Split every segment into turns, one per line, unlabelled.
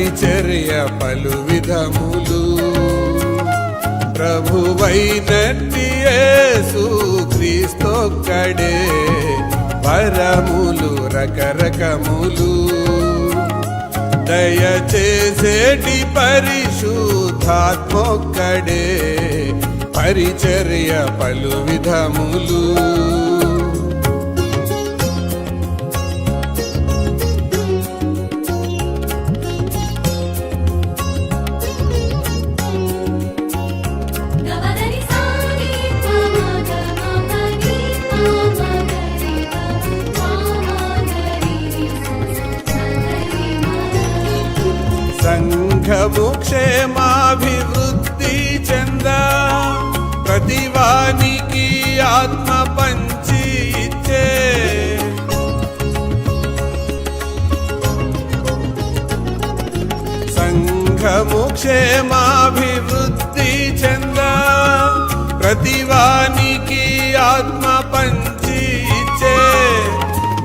పరిచర్య పలు విధములు. ప్రభువైనట్టి క్రీస్తొక్కడే వరములు రకరకములు. దయచేసేటి పరిశుద్ధాత్మొక్కడే పరిచర్య పలు విధములు. ప్రతివానికి ఆత్మ పంచి ఇచ్చే. సంఘము క్షేమాభివృద్ధి చెంద ప్రతివానికి ఆత్మ పంచి ఇచ్చే.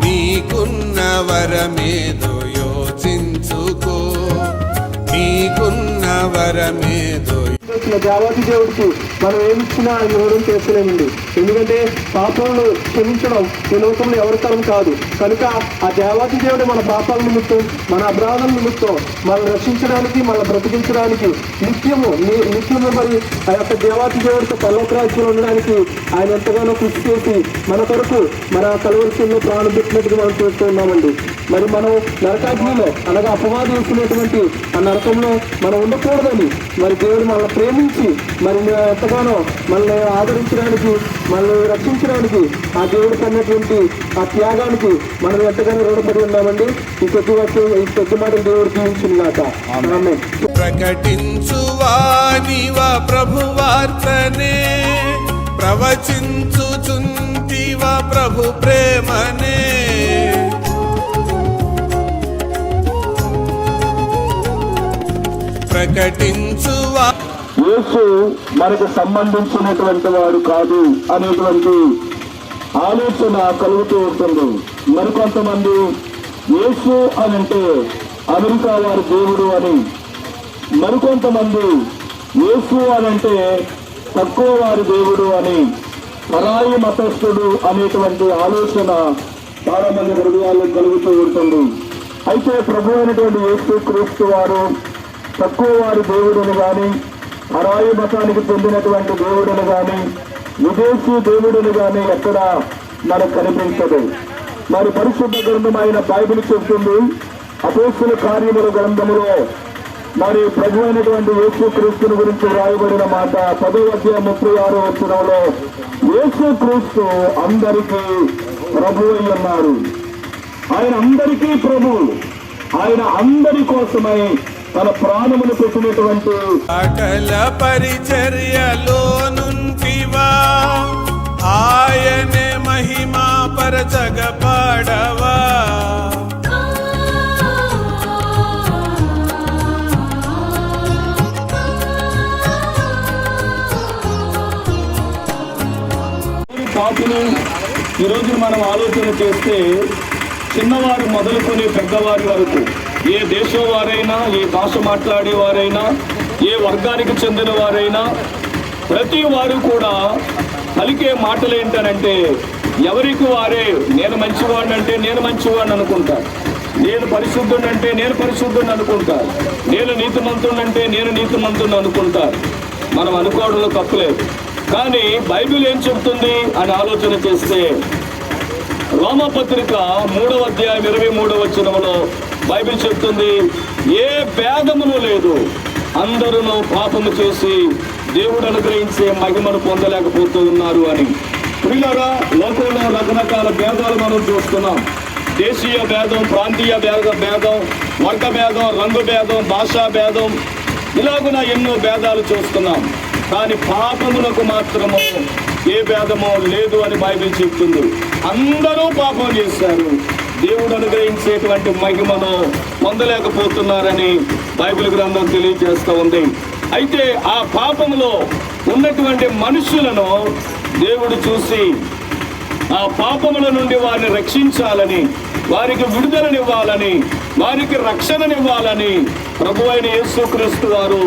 నీకున్న వరమేదో యోచించుకో. నీకున్న వరమేదో
చేసిన దేవాది దేవుడికి మనం ఏమిచ్చినా ఆయన ఇవ్వడం చేస్తలేమండి. ఎందుకంటే పాపాలను క్షమించడం ఈ లోకంలో ఎవరితరం కాదు. కనుక ఆ దేవాది దేవుడు మన పాపాల నిమిత్తం మన అపరాధం నిమిత్తం మనల్ని రక్షించడానికి మన బ్రతికించడానికి నిత్యము నిత్యము మరి ఆ యొక్క దేవాది దేవుడితో పల్లవరాజ్యంలో ఉండడానికి ఆయన ఎంతగానో కృషి చేసి మన కొరకు మన కలవరిశీల్లో ప్రాణం పెట్టినట్టుగా మనం చూస్తూ ఉన్నామండి. మరి మనం నరకాగ్నిలో అనగా అపవాదం వేసినటువంటి ఆ నరకంలో మనం ఉండకూడదని మరి దేవుడు మనల్ని ప్రేమించి మరి ఎంతగానో మనల్ని ఆదరించడానికి మనల్ని రక్షించడానికి ఆ దేవుడు కన్నటువంటి ఆ త్యాగానికి మనం ఎంతగానో రుణపడి ఉన్నామండి. ఈ కొద్ది వాక్యం ఈ కొద్ది మాట దేవుడు జీవించున్నాక ప్రకటించు
ప్రకటించువానివ ప్రభువార్తనే ప్రవచించుచుంటివ ప్రభు ప్రేమనే. ప్రకటించువా?
యేసు మనకు సంబంధించినటువంటి వాడు కాదు అనేటువంటి ఆలోచన కలుగుతూ ఉంటుంది. మరికొంతమంది యేసు అని అంటే అమెరికా వారి దేవుడు అని. మరికొంతమంది యేసు అని అంటే తక్కువ వారి దేవుడు అని. పరాయి మతస్థుడు అనేటువంటి ఆలోచన చాలా మంది హృదయాల్లో కలుగుతూ ఉంటుంది. అయితే ప్రభు అయినటువంటి యేసు క్రీస్తు వారు తక్కువ వారి దేవుడిని కానీ పరాయి మతానికి చెందినటువంటి దేవుడును కానీ విదేశీ దేవుడిని కానీ ఎక్కడ మనకు కనిపించదు. మరి పరిశుద్ధ గ్రంథమైన బైబిల్ చెబుతుంది అపోస్తుల కార్యముల గ్రంథములో మరి ప్రభు అయినటువంటి యేసు క్రీస్తుని గురించి రాయబడిన మాట పదో అధ్యాయ ముప్పై ఆరో వచ్చినంలో యేసు క్రీస్తు అందరికీ ప్రభు అయి ఉన్నారు. ఆయన అందరికీ ప్రభు. ఆయన అందరి కోసమై తన ప్రాణములు పెట్టినటువంటి
సకల పరిచర్యలో నుంటివా ఆయనే మహిమా పరచగ పాడవా.
ఈరోజు మనం ఆలోచన చేస్తే చిన్నవారు మొదలుకొని పెద్దవారి వరకు ఏ దేశం వారైనా ఏ భాష మాట్లాడే వారైనా ఏ వర్గానికి చెందిన వారైనా ప్రతి వారు కూడా పలికే మాటలు ఏంటనంటే ఎవరికి వారే నేను మంచివాడిని అంటే నేను మంచివాడిని అనుకుంటాను నేను పరిశుద్ధుడు అంటే నేను పరిశుద్ధుని అనుకుంటాను నేను నీతిమంతుని అంటే నేను నీతిమంతుని అనుకుంటాను మనం అనుకోవడంలో తప్పులేదు. కానీ బైబిల్ ఏం చెప్తుంది అని ఆలోచన చేస్తే రోమపత్రిక మూడవ అధ్యాయం ఇరవై మూడవ వచనములో బైబిల్ చెప్తుంది ఏ భేదమును లేదు. అందరూ పాపము చేసి దేవుడు అనుగ్రహించే మహిమను పొందలేకపోతూ ఉన్నారు అని. ప్రియులారా లోకంలో రకరకాల భేదాలు మనం చూస్తున్నాం. దేశీయ భేదం ప్రాంతీయ భేద భేదం వర్గ భేదం రంగు భేదం భాషా భేదం ఇలాగున ఎన్నో భేదాలు చూస్తున్నాం. కానీ పాపములకు మాత్రము ఏ భేదమో లేదు అని బైబిల్ చెప్తుంది. అందరూ పాపం చేశారు. దేవుడు అనుగ్రహించేటువంటి మహిమను పొందలేకపోతున్నారని బైబిల్ గ్రంథం తెలియజేస్తూ ఉంది. అయితే ఆ పాపంలో ఉన్నటువంటి మనుషులను దేవుడు చూసి ఆ పాపముల నుండి వారిని రక్షించాలని వారికి విడుదలనివ్వాలని వారికి రక్షణనివ్వాలని ప్రభు అయిన యేసుక్రీస్తు వారు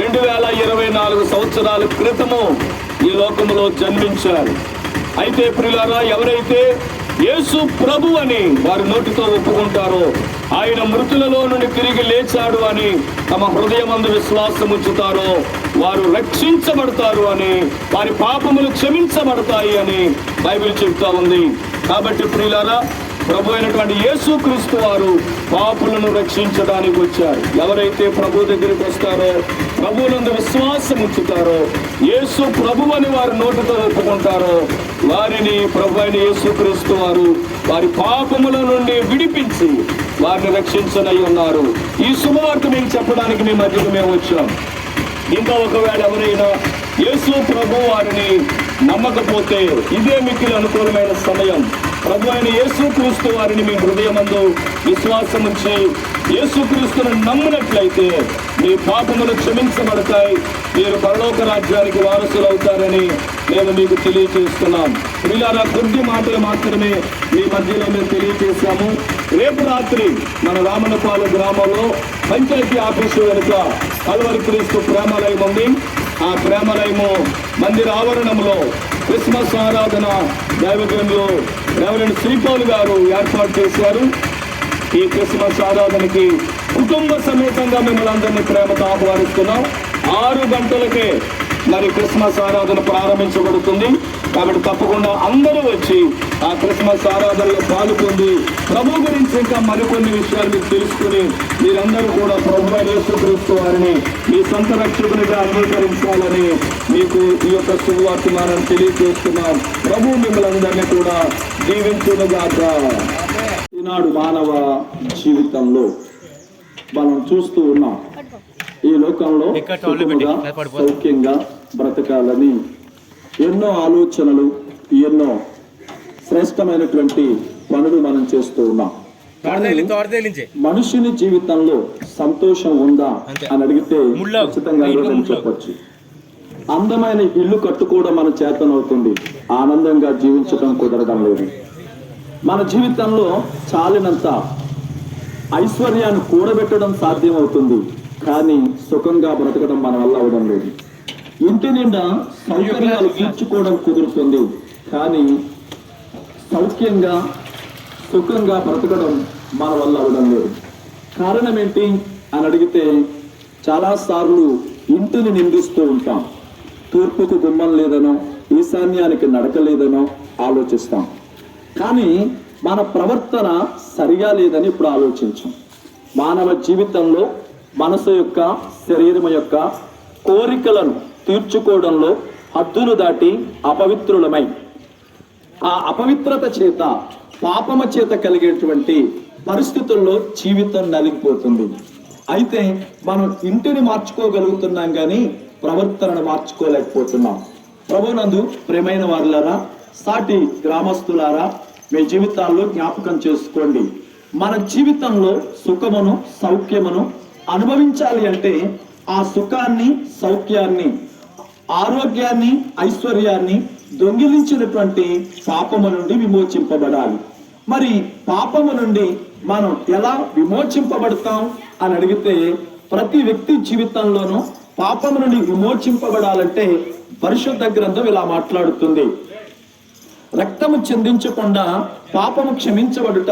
రెండు వేల ఇరవై నాలుగు సంవత్సరాల క్రితము ఈ లోకంలో జన్మించారు. అయితే ప్రియులారా ఎవరైతే యేసు ప్రభు అని వారి నోటితో ఒప్పుకుంటారో ఆయన మృతులలో నుండి తిరిగి లేచాడు అని తమ హృదయమందు విశ్వాసం ఉంచుతారో వారు రక్షించబడతారు అని వారి పాపములు క్షమించబడతాయి అని బైబిల్ చెబుతా ఉంది. కాబట్టి ప్రియులారా ప్రభు అయినటువంటి యేసు క్రీస్తు వారు పాపులను రక్షించడానికి వచ్చారు. ఎవరైతే ప్రభు దగ్గరికి వస్తారో ప్రభువులందు విశ్వాసం ఉంచుతారో యేసు ప్రభు అని వారి నోటితో ఒప్పుకుంటారో వారిని ప్రభు అయిన యేసు క్రీస్తు వారు వారి పాపముల నుండి విడిపించి వారిని రక్షించనై ఉన్నారు. ఈ శుభవార్త మీకు చెప్పడానికి మీ మధ్యకు మేము వచ్చాం. ఇంకా ఒకవేళ ఎవరైనా యేసు ప్రభు వారిని నమ్మకపోతే ఇదే మిక్కిలి అనుకూలమైన సమయం. ప్రభు అయిన యేసుక్రీస్తు వారిని మీ హృదయమందు విశ్వాసం ఉంచి యేసుక్రీస్తును నమ్మినట్లయితే మీ పాపములు క్షమించబడతాయి. మీరు పరలోక రాజ్యానికి వారసులు అవుతారని నేను మీకు తెలియజేస్తున్నాం పిల్లల కొద్ది మాటలు మాత్రమే మీ మధ్యలో మేము తెలియజేశాము రేపు రాత్రి మన రామనపాలు గ్రామంలో పంచాయతీ ఆఫీసు వెనుక కల్వరి క్రీస్తు ప్రేమాలయం ఉంది. ఆ ప్రేమాలయము మందిర ఆవరణంలో క్రిస్మస్ ఆరాధన దైవజనులు రెవరెండ్ శ్రీపాల్ గారు ఏర్పాటు చేశారు. ఈ క్రిస్మస్ ఆరాధనకి కుటుంబ సమేతంగా మిమ్మల్ని అందరినీ ప్రేమతో ఆహ్వానిస్తున్నాం. ఆరు గంటలకే మరి క్రిస్మస్ ఆరాధన ప్రారంభించబడుతుంది. కాబట్టి తప్పకుండా అందరూ వచ్చి ఆ క్రిస్మస్ ఆరాధనలో పాల్గొంది ప్రభు గురించి ఇంకా మరికొన్ని విషయాలు మీకు తెలుసుకుని మీరందరూ కూడా ప్రభు యేసుక్రీస్తు వారిని మీ సొంత రక్షకునిగా అంగీకరించాలని మీకు ఈ యొక్క శుభవార్తమానం తెలియజేస్తున్నాం. ప్రభు మిమ్మల్ని కూడా దీవించునుగాక. ఈనాడు మానవ జీవితంలో మనం చూస్తూ ఉన్నాం. ఈ లోకంలో సౌఖ్యంగా బ్రతకాలని ఎన్నో ఆలోచనలు ఎన్నో శ్రేష్టమైనటువంటి పనులు మనం చేస్తూ ఉన్నాం. మనుషుని జీవితంలో సంతోషం ఉందా అని అడిగితే ఖచ్చితంగా లేదని చెప్పొచ్చు. అందమైన ఇల్లు కట్టుకోవడం మన చేతనవుతుంది ఆనందంగా జీవించడం కుదరడం లేదు. మన జీవితంలో చాలినంత ఐశ్వర్యాన్ని కూడబెట్టడం సాధ్యమవుతుంది. కానీ సుఖంగా బ్రతకడం మన వల్ల అవడం లేదు. ఇంటి నిండా సౌకర్యాలు తీర్చుకోవడం కుదురుతుంది. కానీ సౌఖ్యంగా సుఖంగా బ్రతకడం మన వల్ల అవడం లేదు. కారణం ఏంటి అని అడిగితే చాలాసార్లు ఇంటిని నిందిస్తూ ఉంటాం. తూర్పుకు గుమ్మం లేదనో ఈశాన్యానికి నడక లేదనో ఆలోచిస్తాం. కానీ మన ప్రవర్తన సరిగా లేదని ఇప్పుడు ఆలోచించాం. మానవ జీవితంలో మనసు యొక్క శరీరం యొక్క కోరికలను తీర్చుకోవడంలో హద్దులు దాటి అపవిత్రులమై. ఆ అపవిత్రత చేత పాపమ చేత కలిగేటువంటి పరిస్థితుల్లో జీవితం నలిగిపోతుంది. అయితే మనం ఇంటిని మార్చుకోగలుగుతున్నాం కానీ ప్రవర్తనను మార్చుకోలేకపోతున్నాం. ప్రభునందు ప్రేమైన వారులారా సాటి గ్రామస్తులారా మీ జీవితాల్లో జ్ఞాపకం చేసుకోండి. మన జీవితంలో సుఖమును సౌఖ్యమును అనుభవించాలి అంటే ఆ సుఖాన్ని సౌఖ్యాన్ని ఆరోగ్యాన్ని ఐశ్వర్యాన్ని దొంగిలించినటువంటి పాపము నుండి విమోచింపబడాలి. మరి పాపము నుండి మనం ఎలా విమోచింపబడతాం అని అడిగితే ప్రతి వ్యక్తి జీవితంలోనూ పాపము నుండి విమోచింపబడాలంటే పరిశుద్ధ గ్రంథం ఇలా మాట్లాడుతుంది. రక్తము చెందించకుండా పాపము క్షమించబడుట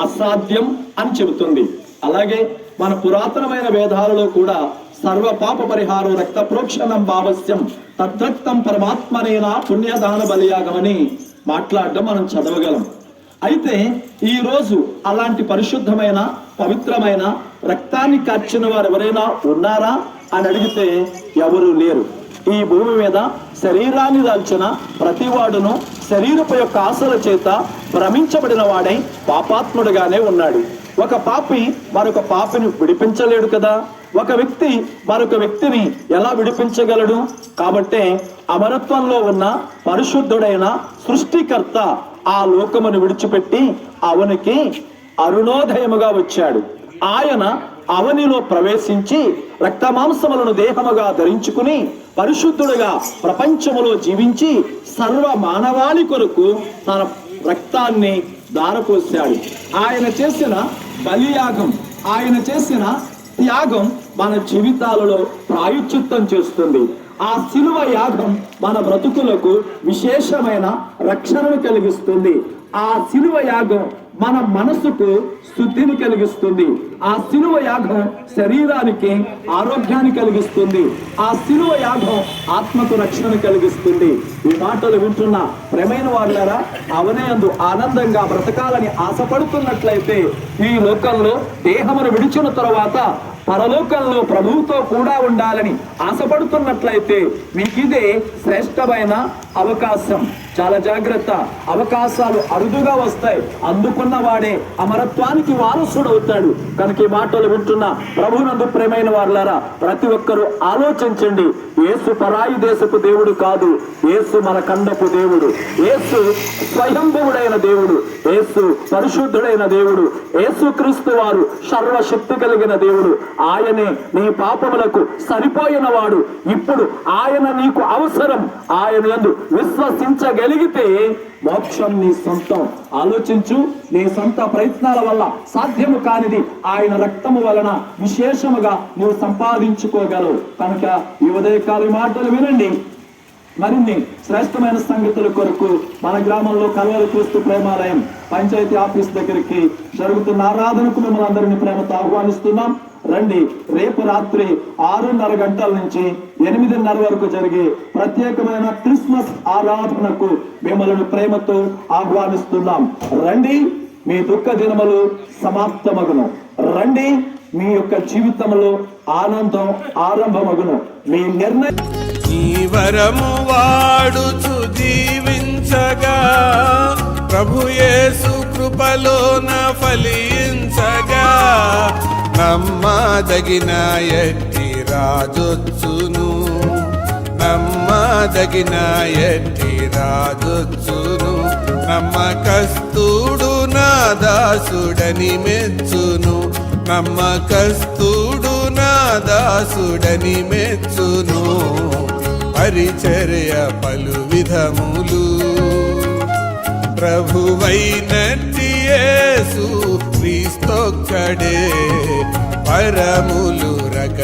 అసాధ్యం అని చెబుతుంది. అలాగే మన పురాతనమైన వేదాలలో కూడా సర్వ పాప పరిహారం రక్త ప్రోక్షణం భావస్యం తద్రక్తం పరమాత్మనేనా పుణ్యదాన బలియాగమని మాట్లాడడం మనం చదవగలం. అయితే ఈరోజు అలాంటి పరిశుద్ధమైన పవిత్రమైన రక్తాన్ని కార్చిన వారు ఎవరైనా ఉన్నారా అని అడిగితే ఎవరూ లేరు. ఈ భూమి మీద శరీరాన్ని దాల్చిన ప్రతివాడును శరీరపు యొక్క ఆశల చేత భ్రమించబడిన వాడై పాపాత్ముడుగానే ఉన్నాడు. ఒక పాపి మరొక పాపిని విడిపించలేడు కదా? ఒక వ్యక్తి మరొక వ్యక్తిని ఎలా విడిపించగలడు? కాబట్టే అమరత్వంలో ఉన్న పరిశుద్ధుడైన సృష్టికర్త ఆ లోకమును విడిచిపెట్టి అవనికి అరుణోదయముగా వచ్చాడు.
ఆయన అవనిలో ప్రవేశించి రక్తమాంసములను దేహముగా ధరించుకుని పరిశుద్ధుడుగా ప్రపంచములో జీవించి సర్వ మానవాళి కొరకు తన రక్తాన్ని దారపోశాడు ఆయన చేసిన బలియాగం. ఆయన చేసిన త్యాగం మన జీవితాలలో ప్రాయుచిత్తం చేస్తుంది. ఆ శిలువ యాగం మన బ్రతుకులకు విశేషమైన రక్షణను కలిగిస్తుంది. ఆ శిలువ యాగం మన మనసుకు శుద్ధిని కలిగిస్తుంది. ఆ శిలువ యాగం శరీరానికి ఆరోగ్యాన్ని కలిగిస్తుంది. ఆ శిలువ యాగం ఆత్మకు రక్షణ కలిగిస్తుంది. ఈ మాటలు వింటున్న ప్రేమైన వాళ్ళారా అవనే అందు ఆనందంగా బ్రతకాలని ఆశపడుతున్నట్లయితే ఈ లోకంలో దేహమును విడిచిన తర్వాత పరలోకంలో ప్రభువుతో కూడా ఉండాలని ఆశపడుతున్నట్లయితే మీకు ఇదే శ్రేష్టమైన అవకాశం. చాలా జాగ్రత్త. అవకాశాలు అరుదుగా వస్తాయి. అందుకున్న వాడే అమరత్వానికి వారసుడు అవుతాడు కనుక ఈ మాటలు వింటున్న ప్రభునందు ప్రేమైన వారులారా ప్రతి ఒక్కరూ ఆలోచించండి. ఏసు పరాయి దేశపు దేవుడు కాదు. ఏసు మన కండపు దేవుడు. ఏసు స్వయంభువుడైన దేవుడు. ఏసు పరిశుద్ధుడైన దేవుడు. ఏసు క్రీస్తు వారు సర్వశక్తి కలిగిన దేవుడు. ఆయనే నీ పాపములకు సరిపోయిన వాడు. ఇప్పుడు ఆయన నీకు అవసరం. ఆయన యందు కలిగితే మోక్షం నీ సొంతం. ఆలోచించు నీ సొంత ప్రయత్నాల వల్ల సాధ్యము కానిది ఆయన రక్తము వలన విశేషముగా నువ్వు సంపాదించుకోగలవు. కనుక ఈ ఉదయకాల మాటలు వినండి. మరిన్ని శ్రేష్టమైన సంగతుల కొరకు మన గ్రామంలో కలవలు చూస్తూ ప్రేమాలయం పంచాయతీ ఆఫీస్ దగ్గరికి జరుగుతున్న ఆరాధనకు మిమ్మల్ని అందరినీ ప్రేమతో ఆహ్వానిస్తున్నాం. రండి రేపు రాత్రి ఆరున్నర గంటల నుంచి ఎనిమిదిన్నర వరకు జరిగే ప్రత్యేకమైన క్రిస్మస్ ఆరాధనకు మిమ్మల్ని ప్రేమతో ఆహ్వానిస్తున్నాం. రండి మీ దుఃఖ దినములు సమాప్తమగును. రండి మీ యొక్క జీవితంలో ఆనందం ఆరంభమగును. మీ నిర్ణయం
నీ వరము వాడుచు జీవించగా ప్రభు యేసు కృపలోన ఫలించగా నమ్మదగిన ఎట్టి రాజొచ్చును. నమ్మదగిన ఎట్టి రాజొచ్చును. నమ్మకస్తుడు నా దాసుడని మెచ్చును. నమ్మకస్తుడు నా దాసుడని మెచ్చును. పరిచర్య పలు విధములు. ప్రభువైనట్టి యేసు క్రీస్తొక్కడే. పరములు రక